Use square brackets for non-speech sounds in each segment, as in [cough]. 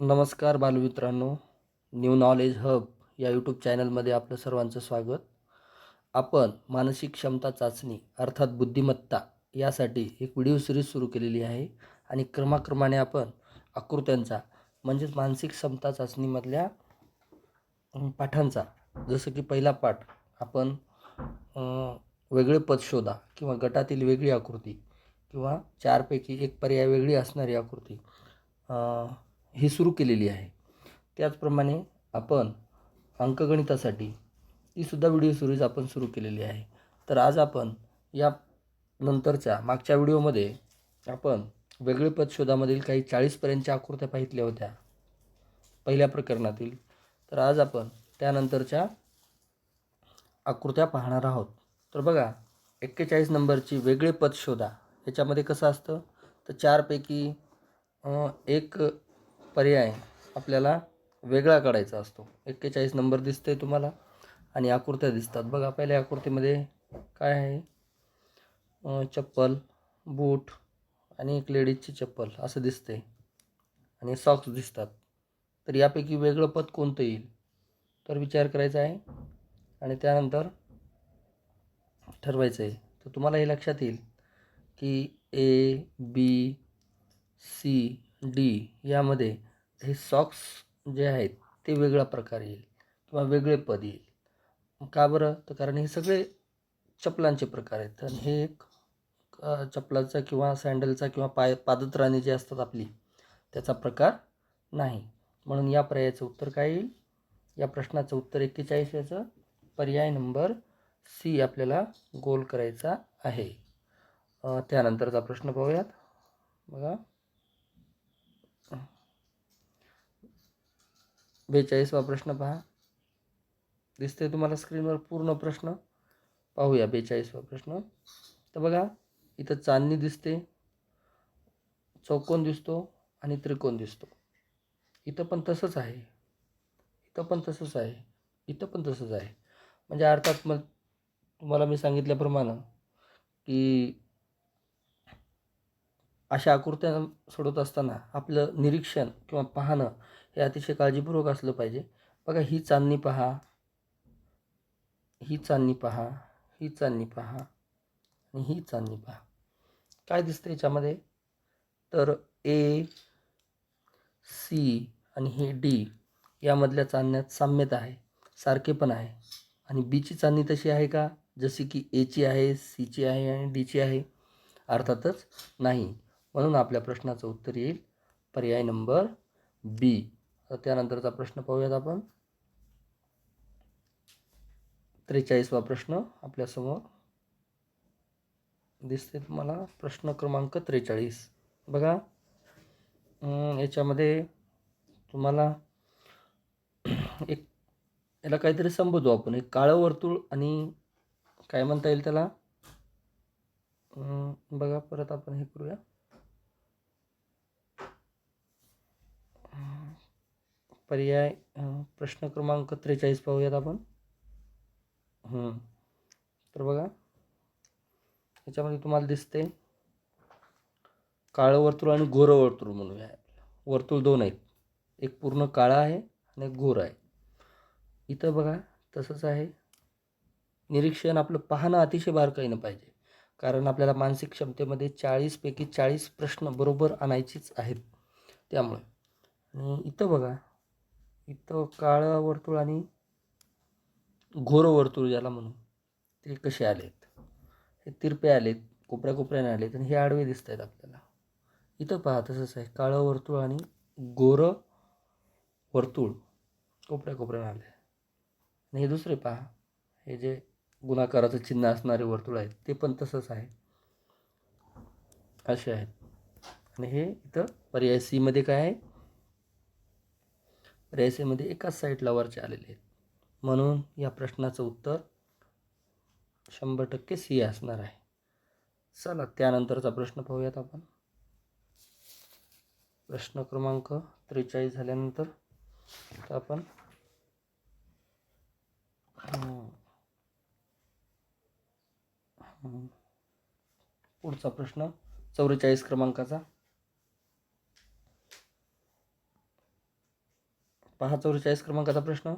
नमस्कार बालमित्रांनो new knowledge hub या यूट्यूब चॅनलमध्ये आपलं सर्वांचं स्वागत. आपण मानसिक क्षमता चाचणी अर्थात बुद्धिमत्ता यासाठी एक व्हिडिओ सिरीज सुरू केलेली आहे आणि क्रमाक्रमाने आपण आकृत्यांचा म्हणजेच मानसिक क्षमता चाचणीमधल्या पाठांचा जसं की पहिला पाठ आपण वेगळे पद शोधा किंवा गटातील वेगळी आकृती किंवा चारपैकी एक पर्याय वेगळी असणारी आकृती ही सुरू केलेली आहे. त्याचप्रमाणे आपण अंकगणितासाठी ती सुद्धा व्हिडिओ सिरीज आपण सुरू केलेली आहे. तर आज आपण या नंतरच्या मागच्या व्हिडिओमध्ये आपण वेगळे पद शोधामधील काही चाळीसपर्यंतच्या आकृत्या पाहितल्या होत्या. पहिल्या प्रकरणातील. तर आज आपण त्यानंतरच्या आकृत्या पाहणार आहोत. तर बघा एक्केचाळीस नंबरची वेगळे पद शोधा. याच्यामध्ये कसं असतं? तर चारपैकी एक पर्याय आपल्याला वेगळा काढायचा असतो. एक्केचाळीस नंबर दिसतोय तुम्हाला आणि आकृत्या दिसतात. बघा पहिल्या आकृतीमध्ये काय आहे? चप्पल बूट आणि एक लेडीजची चप्पल असं दिसते आणि सॉक्स दिसतात. तर यापैकी वेगळं पद कोणतं येईल? तर विचार करायचा आहे. आणि त्यानंतर ठरवायचं आहे. तर तुम्हाला हे लक्षात येईल की ए बी सी डी यामध्ये हे सॉक्स जे आहेत ते वेगळा प्रकार येईल किंवा वेगळे पद येईल. का बरं? तर कारण हे सगळे चपलांचे प्रकार आहेत. आणि हे एक चपलाचा किंवा सँडलचा किंवा पाय पादत्राणी जे असतात आपली त्याचा प्रकार नाही. म्हणून या पर्यायाचं उत्तर काय येईल? या प्रश्नाचं उत्तर एक्केचाळीस याचं. पर्याय नंबर सी आपल्याला गोल करायचा आहे. त्यानंतरचा प्रश्न पाहूयात. बघा. बेचाळीसवा प्रश्न पहा. दिसते तुम्हाला स्क्रीनवर पूर्ण प्रश्न. पाहूया बेचाळीसवा प्रश्न. तर बघा इथं चांदणी दिसते चौकोन दिसतो आणि त्रिकोण दिसतो. इथं पण तसंच आहे. इथं पण तसंच आहे. इथं पण तसंच आहे. म्हणजे अर्थात मग तुम्हाला मी सांगितल्याप्रमाणे की अशा आकृत्या सोडत असताना आपलं निरीक्षण किंवा पाहणं हे अतिशय काळजीपूर्वक असलं पाहिजे. बघा ही चांदणी पहा. ही चांदणी पहा. ही चांदणी पहा. आणि ही चांदणी पहा. काय दिसतं याच्यामध्ये? तर ए सी आणि हे डी यामधल्या चांदण्यात साम्यता आहे. सारखेपण आहे. आणि बीची चांदणी तशी आहे का? जशी की एची आहे सीची आहे आणि डीची आहे. अर्थातच नाही. म्हणून आपल्या प्रश्नाचं उत्तर येईल पर्याय नंबर बी आता त्यानंतरचा प्रश्न पाहूयात आपण. त्रेचाळीसवा प्रश्न आपल्यासमोर दिसते तुम्हाला. प्रश्न क्रमांक त्रेचाळीस. बघा याच्यामध्ये तुम्हाला एक याला काहीतरी संबोधू आपण. एक काळं वर्तुळ आणि काय म्हणता येईल त्याला? बघा परत आपण हे करूया. पर्याय प्रश्न क्रमांक त्रेचाळीस पाहूयात आपण. तर बघा याच्यामध्ये तुम्हाला दिसते काळं वर्तुळ आणि गोरं वर्तुळ म्हणूया वर्तुळ दोन आहेत. एक पूर्ण काळा आहे आणि एक गोर आहे. इथं बघा तसंच आहे. निरीक्षण आपलं पाहणं अतिशय बारकाईनं पाहिजे. कारण आपल्याला मानसिक क्षमतेमध्ये चाळीसपैकी चाळीस प्रश्न बरोबर आणायचीच आहेत त्यामुळे. आणि इथं बघा इथं काळं वर्तुळ आणि घोर वर्तुळ ज्याला म्हणू ते कसे आलेत? हे तिरपे आलेत कोपऱ्या कोपऱ्याने आलेत आणि हे आडवे दिसत आहेत आपल्याला. इथं पहा तसंच आहे. काळं वर्तुळ आणि गोरं वर्तुळ कोपऱ्या कोपऱ्याने आले आणि हे दुसरे पहा हे जे गुणाकाराचं चिन्ह असणारे वर्तुळ आहेत ते पण तसंच आहे. असे आहेत. आणि हे इथं पर्याय सीमध्ये काय आहे? रेसेमध्ये एकाच साईडला वरचे आलेले आहेत. म्हणून या प्रश्नाचं उत्तर शंभर टक्के सी असणार आहे. चला त्यानंतरचा प्रश्न पाहूयात आपण. प्रश्न क्रमांक त्रेचाळीस झाल्यानंतर आपण पुढचा प्रश्न चौवेचाळीस क्रमांकाचा. पहा चौवेचाळीस क्रमांकाचा प्रश्न.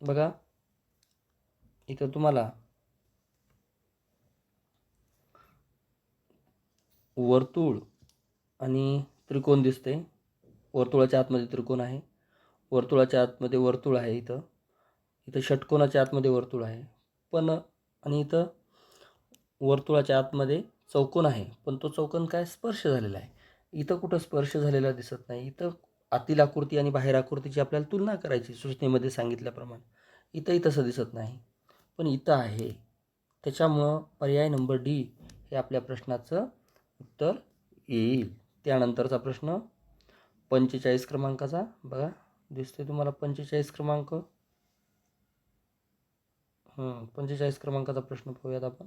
बघा. इथं तुम्हाला वर्तुळ आणि त्रिकोण दिसते वर्तुळाच्या आतमध्ये त्रिकोण आहे. वर्तुळाच्या आतमध्ये वर्तुळ आहे इथं. इथं षटकोनाच्या आतमध्ये वर्तुळ आहे. पण आणि इथं वर्तुळाच्या आतमध्ये चौकोन आहे. पण तो चौकोन काय स्पर्श झालेला आहे. इथं कुठं स्पर्श झालेला दिसत नाही. इथं आतील आकृती आणि बाहेर आकृतीची आपल्याला तुलना करायची सूचनेमध्ये सांगितल्याप्रमाणे. इथंही तसं दिसत नाही. पण इथं आहे. त्याच्यामुळं पर्याय नंबर डी हे आपल्या प्रश्नाचं उत्तर येईल. त्यानंतरचा प्रश्न पंचेचाळीस क्रमांकाचा. बघा दिसते तुम्हाला पंचेचाळीस क्रमांक? पंचेचाळीस क्रमांकाचा प्रश्न पाहूयात आपण.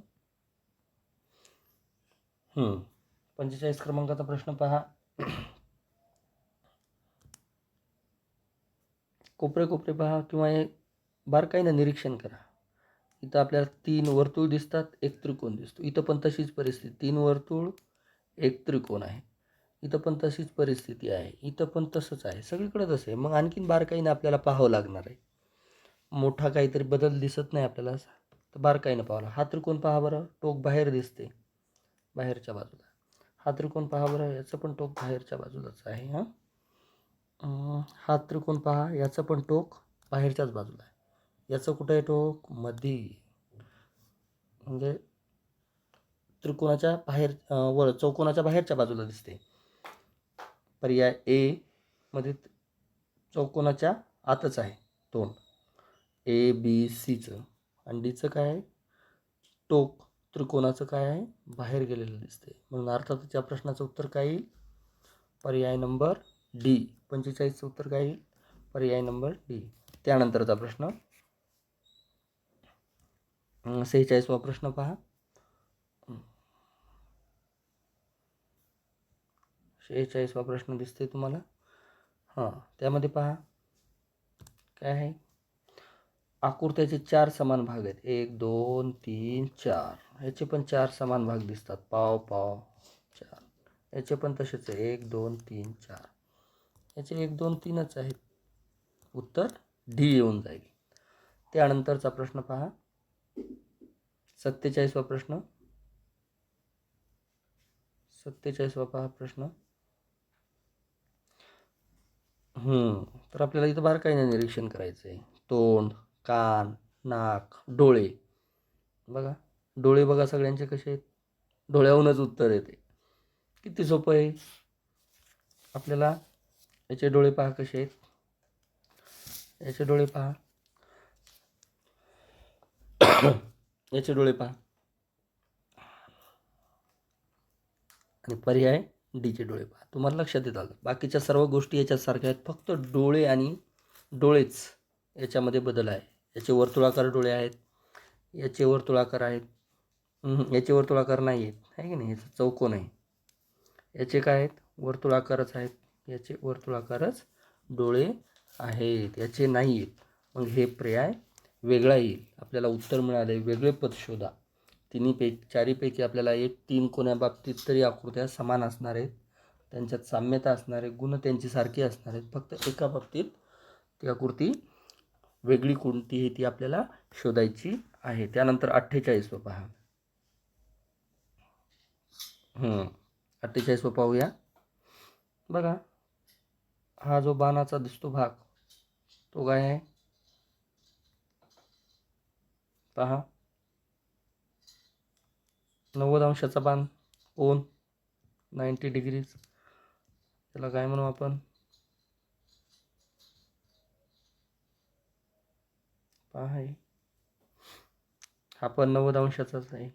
पंचेचाळीस क्रमांकाचा प्रश्न पहा. कोपरे कोपरे पहा किंवा हे बारकाईनं निरीक्षण करा. इथं आपल्याला तीन वर्तुळ दिसतात एक त्रिकोण दिसतो. इथं पण तशीच परिस्थिती. तीन वर्तुळ एक त्रिकोण आहे. इथं पण तशीच परिस्थिती आहे. इथं पण तसंच आहे. सगळीकडे तसं आहे. मग आणखीन बारकाईनं आपल्याला पाहावं लागणार आहे. मोठा काहीतरी बदल दिसत नाही आपल्याला असा. तर बारकाईनं पाहावं हा त्रिकोण पहा बरं. टोक बाहेर दिसते. बाहेरच्या बाजूला. हा त्रिकोण पहा बरं याचं पण टोक बाहेरच्या बाजूलाच आहे हां. हा त्रिकोण पहा याचं पण टोक बाहेरच्याच बाजूला आहे. याचं कुठं आहे टोक? मध्ये म्हणजे त्रिकोणाच्या बाहेर वर चौकोनाच्या बाहेरच्या बाजूला दिसते. पर्याय ए मध्ये चौकोनाच्या आतच आहे तोंड. ए बी सीचं आणि डीचं काय आहे? टोक त्रिकोणाचं काय आहे? बाहेर गेलेलं दिसते म्हणून अर्थातच या प्रश्नाचं उत्तर काय येईल? पर्याय नंबर डी पंचेचाळीसचं उत्तर काय येईल? पर्याय नंबर डी त्यानंतरचा प्रश्न. सेहेचाळीसवा प्रश्न पहा. शेहेचाळीसवा प्रश्न दिसते तुम्हाला. हां त्यामध्ये पहा. काय आहे? आकृत्याचे चार समान भाग आहेत. एक दोन तीन चार. ह्याचे पण चार समान भाग दिसतात. पाव पाव चार. याचे पण तसेच आहे. एक दोन तीन चार. याचे एक दोन तीनच आहेत. उत्तर डी येऊन जाईल. त्यानंतरचा प्रश्न पहा. सत्तेचाळीसवा प्रश्न. सत्तेचाळीसवा पहा प्रश्न. हम्म, तर आपल्याला इथं बारकाईने निरीक्षण करायचं आहे तोंड. कान नाक डोळे. बघा डोळे बघा सगळ्यांचे कसे आहेत. डोळ्याहूनच उत्तर येते. किती सोपं आहे. आपल्याला याचे डोळे पहा कसे आहेत. याचे डोळे पहा. [coughs] याचे डोळे पहा. आणि पर्याय डीचे डोळे पहा. तुम्हाला लक्षात येत आलं बाकीच्या सर्व गोष्टी याच्यासारख्या आहेत. फक्त डोळे आणि डोळेच याच्यामध्ये बदल आहे. याचे वर्तुळाकार डोळे आहेत. याचे वर्तुळाकार आहेत. याचे वर्तुळाकार नाही आहेत. आहे की नाही? याचं चौकोन आहे. याचे काय आहेत? वर्तुळाकारच आहेत. याचे वर्तुळाकारच डोळे आहेत. याचे नाही आहेत. मग हे पर्याय वेगळा येईल. आपल्याला उत्तर मिळाले वेगळे पद शोधा. तिन्हीपैकी चारीपैकी आपल्याला एक तीन कोण्या बाबतीत तरी आकृत्या समान असणार आहेत. त्यांच्यात साम्यता असणार आहे. गुण त्यांची सारखी असणार आहेत. फक्त एका बाबतीत ती आकृती वेगळी कोणती आहे ती आपल्याला शोधायची आहे. त्यानंतर अठ्ठेचाळीसवं पहा. अठ्ठेचाळीसवं पाहूया. बघा. हा जो बाणाचा दिसतो भाग तो काय आहे? पहा. नव्वद अंशाचा बाण. कोण नाईंटी डिग्रीज. त्याला काय म्हणू आपण? आहे. हा पण नव्वद अंशाचाच आहे.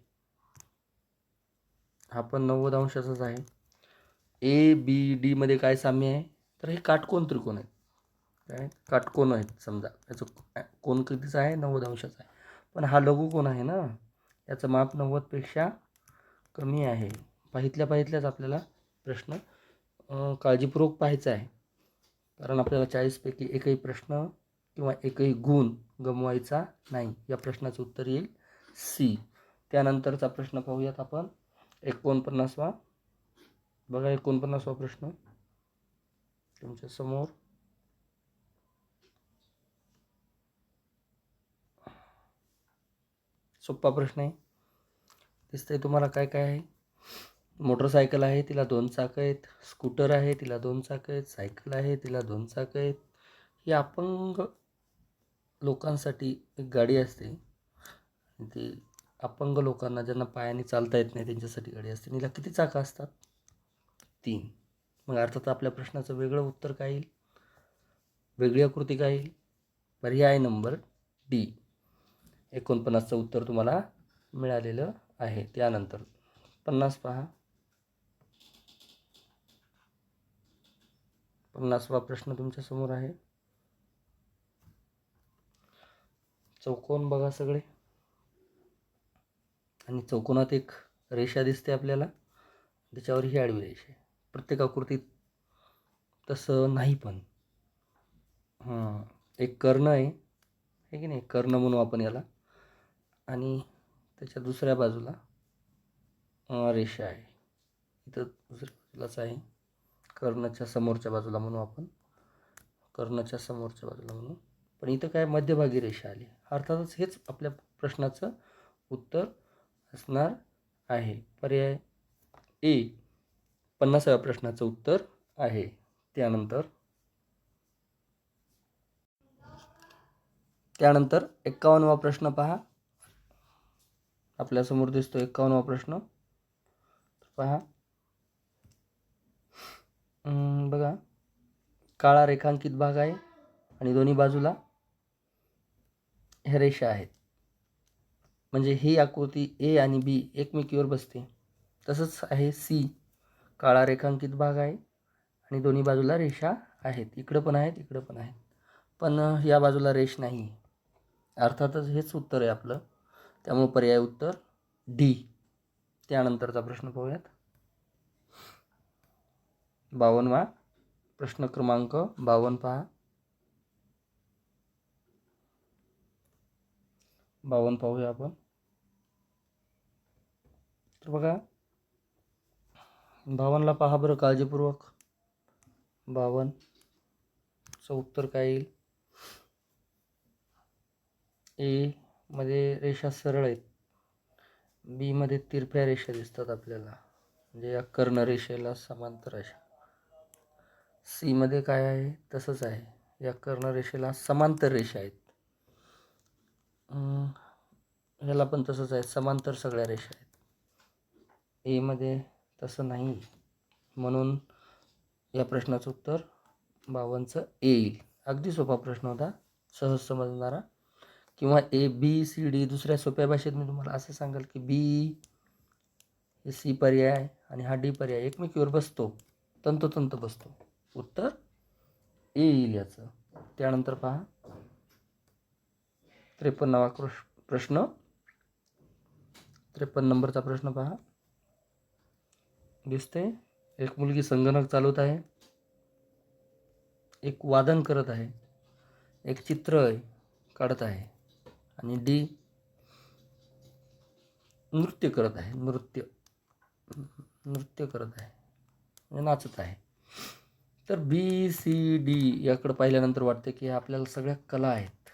हा पण नव्वद अंशाचाच आहे. ए बी डीमध्ये काय साम्य आहे? तर हे काटकोन त्रिकोण आहेत. काय? काटकोन आहेत समजा. याचं कोण कितीचा आहे? नव्वद अंशाचा आहे. पण हा लघुकोन आहे ना. याचं माप नव्वदपेक्षा कमी आहे. पाहितल्या पाहितल्याच आपल्याला प्रश्न काळजीपूर्वक पाहायचा आहे. कारण आपल्याला चाळीसपैकी एकही प्रश्न किंवा एकही गुण गमवायचा नाही. या प्रश्नाचं उत्तर येईल सी त्यानंतरचा प्रश्न पाहूयात आपण. एकोणपन्नासवा. बघा एकोणपन्नासवा प्रश्न. तुमच्यासमोर. सोप्पा प्रश्न आहे. दिसतंय तुम्हाला काय काय आहे? मोटरसायकल आहे तिला दोन चाकं आहेत. स्कूटर आहे तिला दोन चाकं आहेत. सायकल आहे तिला दोन चाकं आहेत. ही अपंग लोकांसाठी एक गाडी असते. ती अपंग लोकांना ज्यांना पायाने चालता येत नाही त्यांच्यासाठी गाडी असते. तिला किती चाकं असतात? तीन. मग अर्थात आपल्या प्रश्नाचं वेगळं उत्तर काय येईल? वेगळी आकृती काय येईल? पर्याय नंबर डी. एकोणपन्नासचं उत्तर तुम्हाला मिळालेलं आहे. त्यानंतर पन्नास पहा. पन्नासवा प्रश्न तुमच्यासमोर आहे. चौकोन बघा सगळे. आणि चौकोनात एक रेषा दिसते आपल्याला. त्याच्यावर ही आडवी रेषा आहे. प्रत्येक आकृतीत तसं नाही पण. हां एक कर्ण आहे. हे की नाही? कर्ण म्हणू आपण याला. आणि त्याच्या दुसऱ्या बाजूला रेषा आहे. इथं दुसऱ्या बाजूलाच आहे. कर्णाच्या समोरच्या बाजूला म्हणू आपण. कर्णाच्या समोरच्या बाजूला म्हणू. पण इथं काय मध्यभागी रेषा आली. अर्थातच हेच आपल्या प्रश्नाचं उत्तर असणार आहे. पर्याय ए पन्नासाव्या प्रश्नाचं उत्तर आहे. त्यानंतर त्यानंतर एक्कावन्नवा प्रश्न पहा. आपल्यासमोर दिसतो एक्कावन्नवा प्रश्न. पहा. बघा. काळा रेखांकित भाग आहे आणि दोन्ही बाजूला ह्या रेषा आहेत. म्हणजे ही आकृती ए आणि बी एकमेकीवर बसते. तसंच आहे सी काळा रेखांकित भाग आहे आणि दोन्ही बाजूला रेषा आहेत. इकडं पण आहेत इकडं पण आहेत. पण या बाजूला रेष नाही अर्थातच हेच उत्तर आहे आपलं. त्यामुळं पर्याय उत्तर डी त्यानंतरचा प्रश्न पाहूयात. बावनवा प्रश्न क्रमांक बावन्न पहा. बावन्न पाहूया आपण. तर बघा बावनला पहा बरं काळजीपूर्वक. बावन्नचं उत्तर काय येईल? ए मध्ये रेषा सरळ आहेत. बीमध्ये तिरफ्या तिरप्या रेषा दिसतात आपल्याला. म्हणजे या कर्णरेषेला समांतर अशा. सीमध्ये काय आहे? तसंच आहे. या कर्णरेषेला समांतर रेषा आहेत. ह्याला पण तसंच आहे. समांतर सगळ्या रेषा आहेत. एमध्ये तसं नाही. म्हणून या प्रश्नाचं उत्तर बावनचं ए येईल. अगदी सोपा प्रश्न होता. सहज समजणारा. किंवा ए बी सी डी दुसऱ्या सोप्या भाषेत मी तुम्हाला असं सांगाल की बी हे सी पर्याय आणि हा डी पर्याय एकमेकीवर बसतो. तंतोतंत बसतो. उत्तर ए येईल याचं. त्यानंतर पहा. त्रेपन्नावा कृष प्रश्न. त्रेपन्न नंबरचा प्रश्न पहा. दिसते एक मुलगी संगणक चालवत आहे. एक वादन करत आहे. एक चित्र काढत आहे. आणि डी नृत्य करत आहे. नृत्य. नृत्य करत आहे. म्हणजे नाचत आहे. तर बी सी डी याकडं पाहिल्यानंतर वाटते की आपल्याला सगळ्या कला आहेत.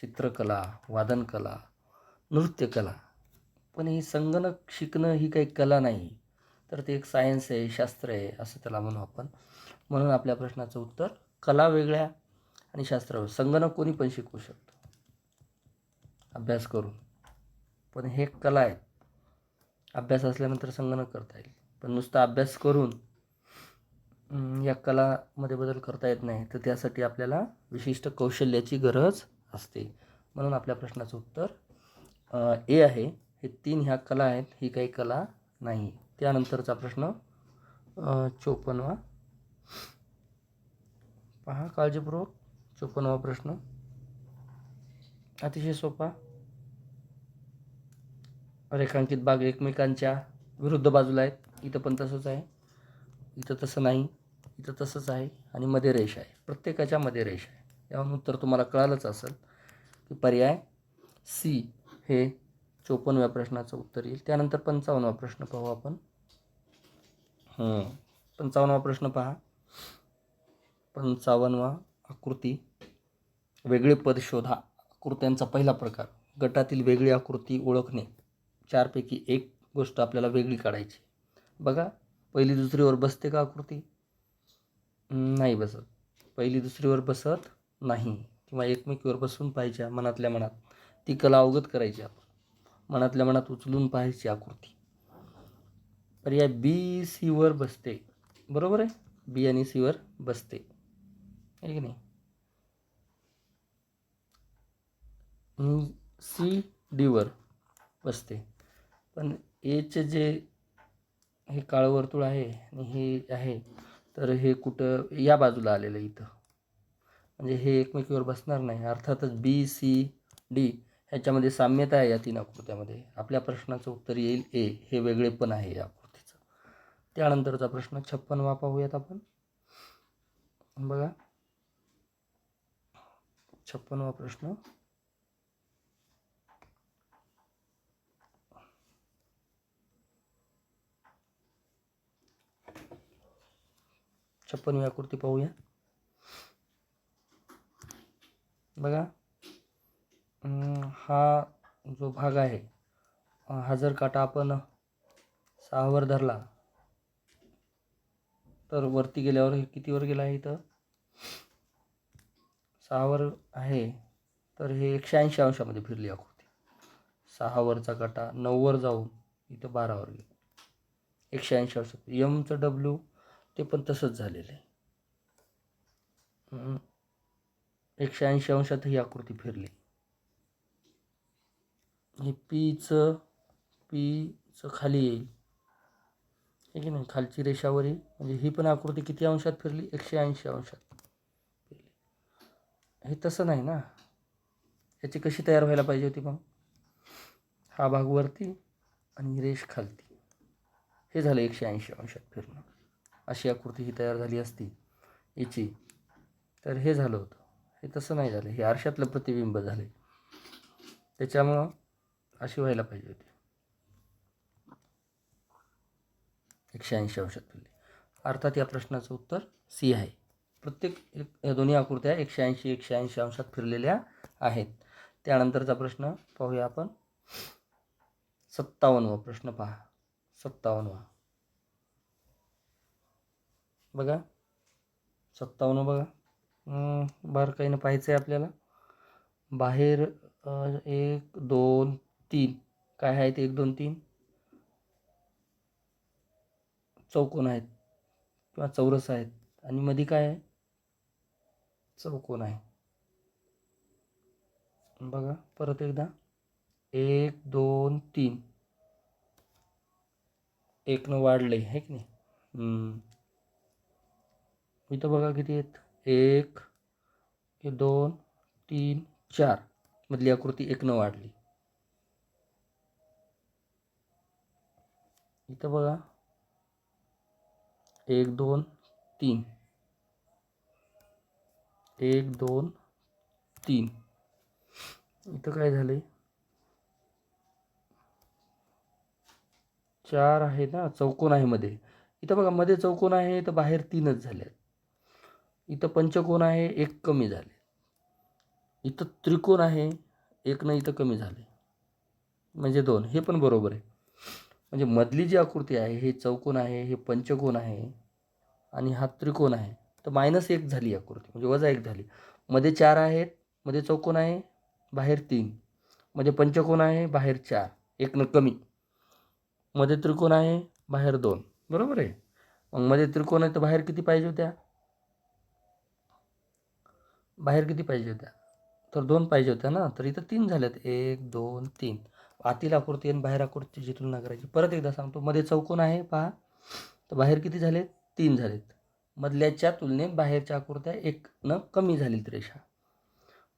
चित्रकला वादनकला नृत्यकला. पण ही संगणक शिकणं ही काही कला नाही. तर ते एक सायन्स आहे शास्त्र आहे असं त्याला म्हणू आपण. म्हणून आपल्या प्रश्नाचं उत्तर कला वेगळ्या आणि शास्त्र संगणक कोणी पण शिकवू शकतो. अभ्यास करून. पण हे कला आहे. अभ्यास असल्यानंतर संगणक करता येईल. पण नुसता अभ्यास करून या कलामध्ये बदल करता येत नाही. तर त्यासाठी आपल्याला विशिष्ट कौशल्याची गरज असते. म्हणून आपल्या प्रश्नाचं उत्तर ए आहे. हे तीन ह्या कला आहेत ही काही कला नाही. त्यानंतरचा प्रश्न चोपन्नवा पहा काळजीपूर्वक. चोपन्नवा प्रश्न. अतिशय सोपा. रेखांकित भाग एकमेकांच्या विरुद्ध बाजूला आहेत. इथं पण तसंच आहे. इथं तसं नाही. इथं तसंच आहे. आणि मध्ये रेष आहे. प्रत्येकाच्या मध्ये रेष आहे. यावरून उत्तर तुम्हाला कळालंच असेल की पर्याय सी हे चोपन्नव्या प्रश्नाचं उत्तर येईल. त्यानंतर पंचावन्नवा प्रश्न पाहू आपण. पंचावन्नवा प्रश्न पहा. पंचावन्नवा आकृती. वेगळे पद शोधा. आकृत्यांचा पहिला प्रकार. गटातील वेगळी आकृती ओळखणे. चारपैकी एक गोष्ट आपल्याला वेगळी काढायची. बघा पहिली दुसरीवर बसते का आकृती? नाही बसत. पहिली दुसरीवर बसत नाही. किंवा एकमेकीवर बसून पाहायच्या मनातल्या मनात. ती कला अवगत करायची आपण. मनातल्या मनात उचलून पाहायची आकृती. पर्याय बी सीवर बसते. बरोबर आहे? बी आणि सीवर बसते. आहे की नाही? सी डीवर बसते. पण एचे जे हे काळं वर्तुळ आहे आणि हे आहे तर हे कुठं या बाजूला आलेलं इथं. म्हणजे हे एकमेकीवर बसणार नाही. अर्थातच बी सी डी ह्याच्यामध्ये साम्यता आहे या तीन आकृत्यामध्ये. आपल्या प्रश्नाचं उत्तर येईल ए हे वेगळेपण आहे या आकृतीचं. त्यानंतरचा प्रश्न छप्पनवा पाहूयात आपण. बघा. छप्पनवा प्रश्न. छप्पनवी आकृती पाहूया. बघा. हा जो भाग आहे हा जर काटा आपण सहावर धरला तर वरती गेल्यावर हे कितीवर गेला आहे इथं? सहावर आहे तर हे एकशे ऐंशी अंशामध्ये फिरली आकृती. सहावरचा काटा नऊवर जाऊन इथं बारावर गेला. एकशे ऐंशी अंश. यमचं डब्ल्यू ते पण तसंच झालेलं आहे. एकशे ऐंशी अंशात ही आकृती फिरली. हे पीचं पीचं खाली येईल. हे की नाही? खालची रेषावर येईल. म्हणजे ही पण आकृती किती अंशात फिरली? एकशे ऐंशी अंशात फिरली. हे तसं नाही ना? याची कशी तयार व्हायला पाहिजे होती मग? हा भाग वरती आणि रेष खालती. हे झालं एकशे ऐंशी अंशात फिरणं. अशी आकृती ही तयार झाली असती याची. तर हे झालं होतं. हे तसं नाही झालं. हे आरशातलं प्रतिबिंब झालं त्याच्यामुळं अशी व्हायला पाहिजे होती. एकशे ऐंशी अंशात फिरली अर्थात या प्रश्नाचं उत्तर सी आहे. प्रत्येक एक या दोन्ही आकृत्या एकशे ऐंशी एकशे ऐंशी अंशात फिरलेल्या आहेत. त्यानंतरचा प्रश्न पाहूया आपण. सत्तावन्नवा प्रश्न पहा. सत्तावन्नवा. बघा. सत्तावन्न बघा. बारकाईनं पाहायचं आहे आपल्याला. बाहेर एक दोन तीन. काय आहेत? एक दोन तीन. चौकोन आहेत. किंवा चौरस आहेत. आणि मध्ये काय आहे? चौकोन आहे. बघा परत एकदा. एक दोन तीन. एकनं वाढलं आहे की नाही? इथं बघा किती आहेत. एक दोन तीन चार. मधली आकृती एकनं वाढली. इथं बघा. एक दोन तीन. एक दोन तीन. इथं काय झाले चार आहे ना चौकोन आहे मध्ये. इथं बघा मध्ये चौकोन आहे तर बाहेर तीनच झाले इथं पंचकोन आहे एक कमी झाले. इथं त्रिकोण आहे एक न इथं कमी झाले. म्हणजे दोन हे पण बरोबर आहे. म्हणजे मधली जी आकृती आहे हे चौकोन आहे हे पंचकोन आहे आणि हा त्रिकोण आहे. तर मायनस एक झाली आकृती म्हणजे वजा एक झाली. मध्ये चार आहेत मध्ये चौकोन आहे बाहेर तीन. मध्ये पंचकोन आहे बाहेर चार एक न कमी. मध्ये त्रिकोण आहे बाहेर दोन. बरोबर आहे? मग मध्ये त्रिकोण आहे तर बाहेर किती पाहिजे होत्या? बाहेर किती पाहिजे होत्या? तर दोन पाहिजे होत्या ना? तर इथं तीन झाल्यात. एक दोन तीन. आतील आकृती आणि बाहेर आकृतीची तुलना करायची. परत एकदा सांगतो मध्ये चौकोन आहे पहा. तर बाहेर किती झाले तीन झालेत. मधल्याच्या तुलनेत बाहेरच्या आकृत्या एक न कमी झालीत रेषा.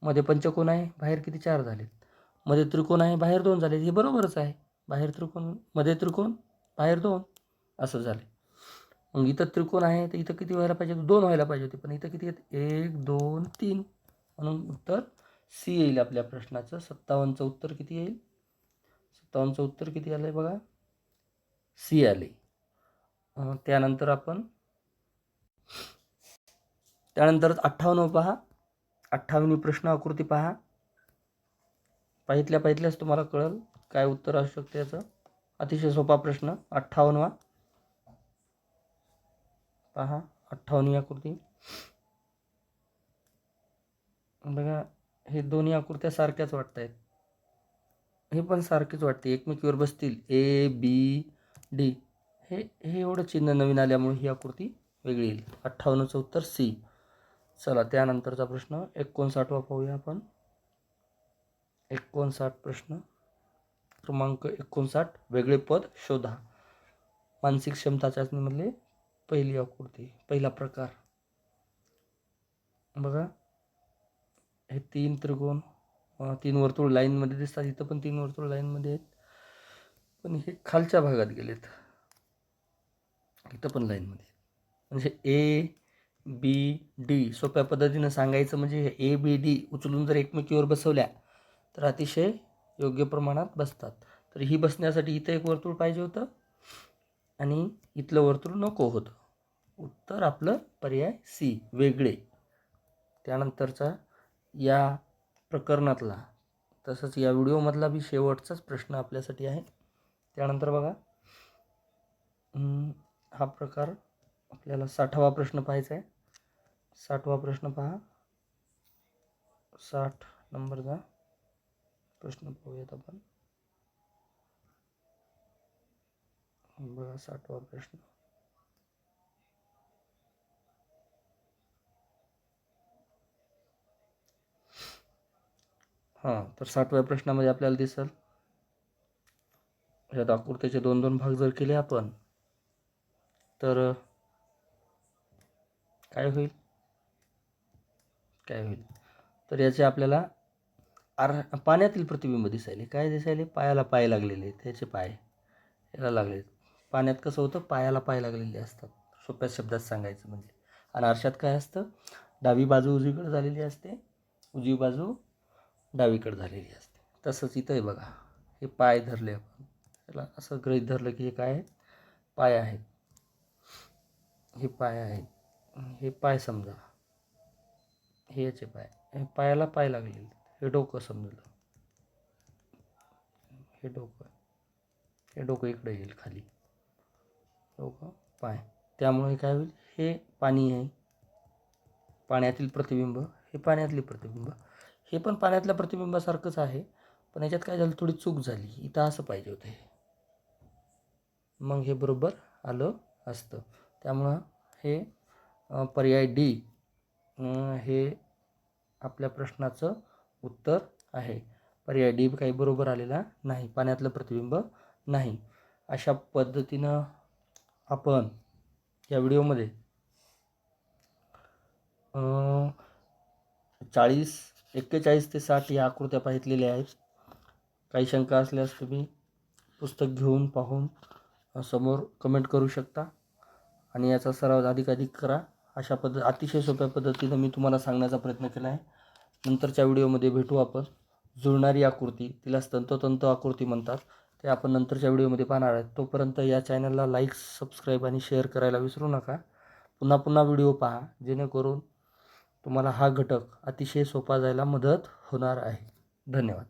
मध्ये पंचकोन आहे बाहेर किती? चार झालेत. मध्ये त्रिकोण आहे बाहेर दोन झाले हे बरोबरच आहे. बाहेर त्रिकोणमध्ये त्रिकोण बाहेर दोन. असं झालं मग इथं त्रिकोण आहे तर इथं किती व्हायला पाहिजे दोन व्हायला पाहिजे होते. पण इथं किती आहेत? एक दोन तीन. म्हणून उत्तर सी येईल आपल्या प्रश्नाचं. सत्तावन्नचं उत्तर किती येईल? सत्तावन्नचं उत्तर किती आलं आहे बघा? सी आले त्यानंतर आपण त्यानंतर अठ्ठावन्न पहा. अठ्ठावन्न प्रश्न आकृती पहा. पाहितल्या पाहितल्याच तुम्हाला कळेल काय उत्तर असू शकते याचं. अतिशय सोपा प्रश्न. अठ्ठावन्नवा. पहा अठ्ठावन्न आकृती बघा हे दोन्ही आकृत्या सारख्याच वाटत आहेत हे पण सारखेच वाटते एकमेकीवर बसतील. ए बी डी हे हे एवढं चिन्ह नवीन आल्यामुळे ही आकृती वेगळी येईल. अठ्ठावन्नचं उत्तर सी चला त्यानंतरचा प्रश्न एकोणसाठवा पाहूया आपण. एकोणसाठ प्रश्न. क्रमांक एकोणसाठ वेगळे पद शोधा. मानसिक क्षमता चाचणीमधले पहिली आकृती पहिला प्रकार. बघा. हे तीन त्रिकोण तीन वर्तुळ लाईनमध्ये दिसतात. इथं पण तीन वर्तुळ लाईनमध्ये आहेत. पण हे खालच्या भागात गेलेत. इथं पण लाईनमध्ये म्हणजे ए बी डी सोप्या पद्धतीनं सांगायचं म्हणजे ए बी डी उचलून जर एकमेकीवर बसवल्या तर अतिशय योग्य प्रमाणात बसतात. तर ही बसण्यासाठी इथं एक वर्तुळ पाहिजे होतं. आणि इथलं वर्तुळ नको होतं. उत्तर आपलं पर्याय सी वेगळे. त्यानंतरचा या प्रकरणातला तसंच या व्हिडिओमधला बी शेवटचाच प्रश्न आपल्यासाठी आहे. त्यानंतर बघा हा प्रकार आपल्याला साठावा प्रश्न पाहायचा आहे. साठवा प्रश्न पहा. साठ नंबरचा प्रश्न पाहूयात आपण. बघा साठवा प्रश्न. हां तर साठव्या प्रश्नामध्ये आपल्याला दिसल. या आकृतीचे दोन दोन भाग जर केले आपण तर काय होईल? काय होईल? तर याचे आपल्याला आर पाण्यातील प्रतिबिंब दिसायले. काय दिसायले? पायाला पाय लागलेले. त्याचे पाय याला लागले पाण्यात कसं होतं? पायाला पाय लागलेले असतात. सोप्या शब्दात सांगायचं म्हणजे. आणि आरशात काय असतं? डावी बाजू उजवीकडे झालेली असते. उजवी बाजू डावीकडे झालेली असते. तसंच इथं आहे बघा. हे पाय धरले आपण. त्याला असं गृहीत धरलं की हे काय आहे? पाय आहेत हे पाय आहेत हे पाय समजा. हे याचे पाय. हे पायाला पाय लागलेले. हे डोकं समजलं. हे डोकं. हे डोकं इकडे येईल खाली. हो डोकं पाय. त्यामुळे काय होईल? हे पाणी आहे. पाण्यातील प्रतिबिंब. हे पाण्यातले प्रतिबिंब. हे पण पाण्यातल्या प्रतिबिंबासारखंच आहे. पण याच्यात काय झालं? थोडी चूक झाली. इथं असं पाहिजे होतं हे. मग हे बरोबर आलं असतं. त्यामुळं हे पर्याय डी हे आपल्या प्रश्नाचं उत्तर आहे. पर्याय डी काही बरोबर आलेला नाही. पाण्यातलं प्रतिबिंब नाही. अशा पद्धतीनं आपण या व्हिडिओमध्ये चाळीस एक्केचाळीस ते साठ या आकृत्या पाहितलेल्या आहेत. काही शंका असल्यास तुम्ही पुस्तक घेऊन पाहून समोर कमेंट करू शकता. आणि याचा सराव अधिकाधिक करा. अशा पद्ध अतिशय सोप्या पद्धतीनं मी तुम्हाला सांगण्याचा प्रयत्न केला आहे. नंतरच्या व्हिडिओमध्ये भेटू आपण. जुळणारी आकृती तिला तंतोतंत आकृती म्हणतात. ते आपण नंतरच्या व्हिडिओमध्ये पाहणार आहेत. तोपर्यंत या चॅनलला लाईक सबस्क्राईब आणि शेअर करायला विसरू नका. पुन्हा पुन्हा व्हिडिओ पहा जेणेकरून तुम्हाला हा घटक अतिशय सोपा जायला मदत होणार आहे. धन्यवाद.